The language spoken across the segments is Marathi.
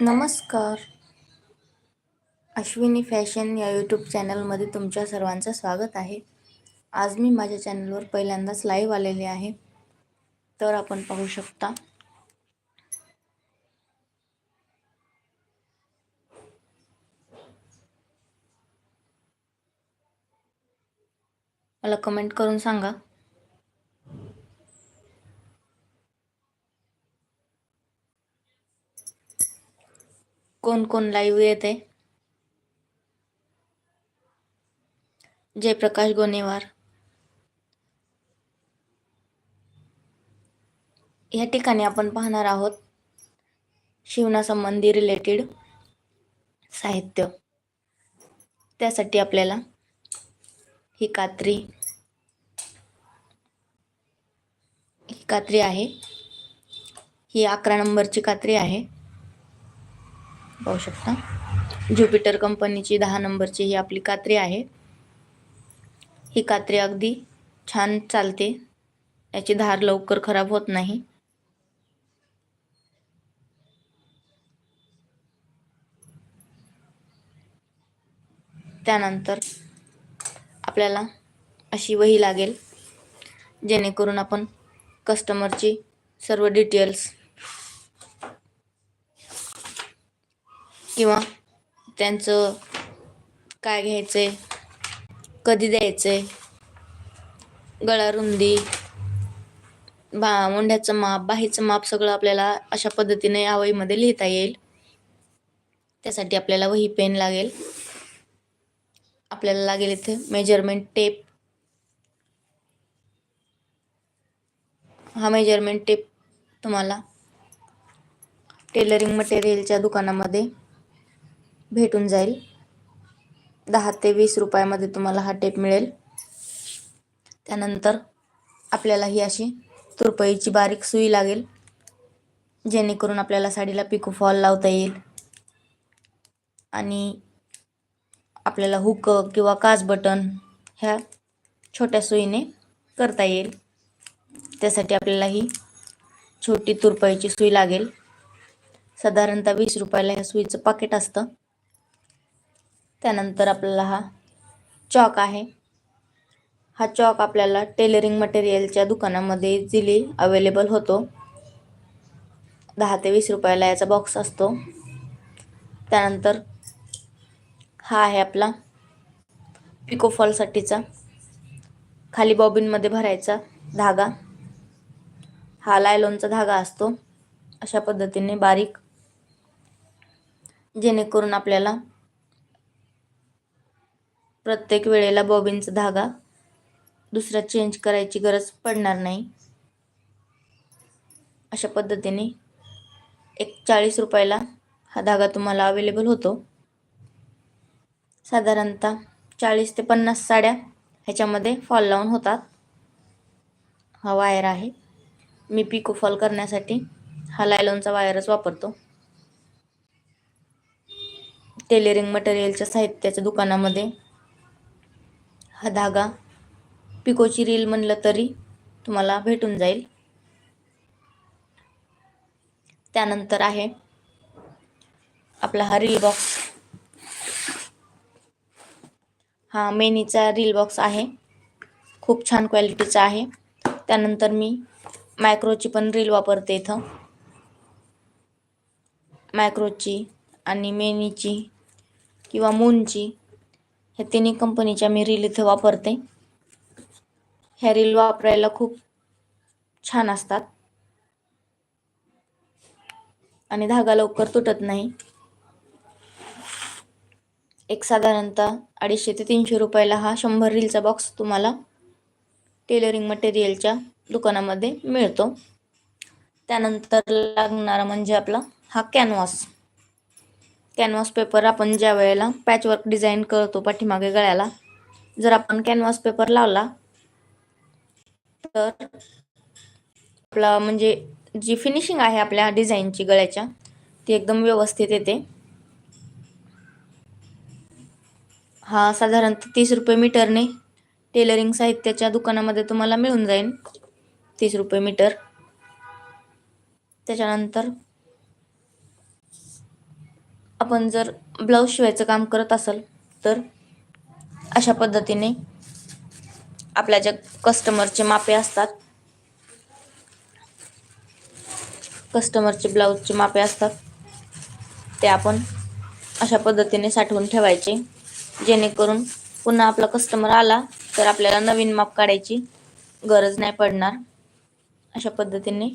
नमस्कार. अश्विनी फॅशन या यूट्यूब चॅनलमध्ये तुमच्या सर्वांचं स्वागत आहे. आज मी माझ्या चॅनलवर पहिल्यांदाच लाईव्ह आलेले आहे. तर आपण पाहू शकता. मला कमेंट करून सांगा. कोण कोण लाईव्ह येते? जयप्रकाश गोनेवार. या ठिकाणी आपण पाहणार आहोत शिवणासंबंधी रिलेटेड साहित्य. त्यासाठी आपल्याला ही कात्री ही कात्री आहे. ही अकरा नंबरची कात्री आहे. पाहू शकता. ज्युपिटर कंपनीची दहा नंबरची ही आपली कात्री आहे. ही कात्री अगदी छान चालते. याची धार लवकर खराब होत नाही. त्यानंतर आपल्याला अशी वही लागेल जेणेकरून आपण कस्टमरची सर्व डिटेल्स किंवा त्यांचं काय घ्यायचं आहे कधी द्यायचं आहे गळा रुंदी बा मुंढ्याचं माप बाहीचं माप सगळं आपल्याला अशा पद्धतीने या वहीमध्ये लिहिता येईल. त्यासाठी आपल्याला वही पेन लागेल. आपल्याला लागेल इथे मेजरमेंट टेप हा मेजरमेंट टेप तुम्हाला टेलरिंग मटेरियलच्या दुकानामध्ये भेटून जाईल. दहा ते वीस रुपयामध्ये तुम्हाला हा टेप मिळेल. त्यानंतर आपल्याला ही अशी तुरपईची बारीक सुई लागेल. जेणेकरून आपल्याला साडीला पिको फॉल लावता येईल. आणि आपल्याला हुक किंवा काच बटन ह्या छोट्या सुईने करता येईल. त्यासाठी आपल्याला ही छोटी तुरपाईची सुई लागेल. साधारणतः वीस रुपयाला ह्या सुईचं पाकिट असतं. त्यानंतर आपल्याला हा चॉक आहे. हा चॉक आपल्याला टेलरिंग मटेरियलच्या दुकानामध्ये इझिली अवेलेबल होतो. दहा ते वीस रुपयाला याचा बॉक्स असतो. त्यानंतर हा आहे आपला पिकोफॉलसाठीचा खाली बॉबिनमध्ये भरायचा धागा. हा लायलॉनचा धागा असतो. अशा पद्धतीने बारीक. जेणेकरून आपल्याला प्रत्येक वेळेला बॉबिनचा धागा दुसरा चेंज करायची गरज पडणार नाही. अशा पद्धतीने एक चाळीस रुपयाला हा धागा तुम्हाला अवेलेबल होतो. साधारणतः चाळीस ते पन्नास साड्या ह्याच्यामध्ये फॉल लावून होतात. हा वायर आहे. मी पिको फॉल करण्यासाठी हा लायलॉनचा वायरच वापरतो. टेलरिंग मटेरियलच्या साहित्याच्या दुकानामध्ये हा धागा पिकोची रील म्हणलं तरी तुम्हाला भेटून जाईल. त्यानंतर आहे आपला हा रील बॉक्स. हा मेनीचा रील बॉक्स आहे. खूप छान क्वालिटीचा आहे. त्यानंतर मी मायक्रोची पण रील वापरते इथं. मायक्रोची आणि मेनीची किंवा मूनची. ह्या तिन्ही कंपनीच्या मी रील इथे वापरते. ह्या रील वापरायला खूप छान असतात. आणि धागा लवकर तुटत नाही. एक साधारणतः अडीचशे ते तीनशे रुपयाला हा शंभर रीलचा बॉक्स तुम्हाला टेलरिंग मटेरियलच्या दुकानामध्ये मिळतो. त्यानंतर लागणारा म्हणजे आपला हा कॅनव्हास कॅनव्हास पेपर आपण ज्या वेळेला पॅचवर्क डिझाईन करतो पाठीमागे गळ्याला जर आपण कॅनव्हास पेपर लावला तर आपला म्हणजे जी फिनिशिंग आहे आपल्या डिझाईनची गळ्याच्या ती एकदम व्यवस्थित येते. हा साधारणतः तीस रुपये मीटरने टेलरिंग साहित्याच्या दुकानामध्ये तुम्हाला मिळून जाईल. तीस रुपये मीटर. त्याच्यानंतर आपण जर ब्लाऊज शिवायचं काम करत असाल तर अशा पद्धतीने आपल्या ज्या कस्टमरचे मापे असतात कस्टमरचे ब्लाऊजचे मापे असतात ते आपण अशा पद्धतीने साठवून ठेवायचे जेणेकरून पुन्हा आपला कस्टमर आला तर आपल्याला नवीन माप काढायची गरज नाही पडणार. अशा पद्धतीने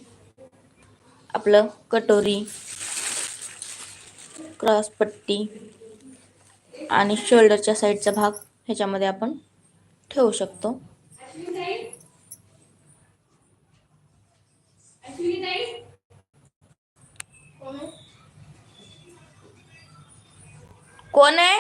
आपलं कटोरी क्रॉस पट्टी आणि शोल्डरच्या साईडचा भाग ह्याच्यामध्ये आपण ठेवू शकतो. कोण आहे?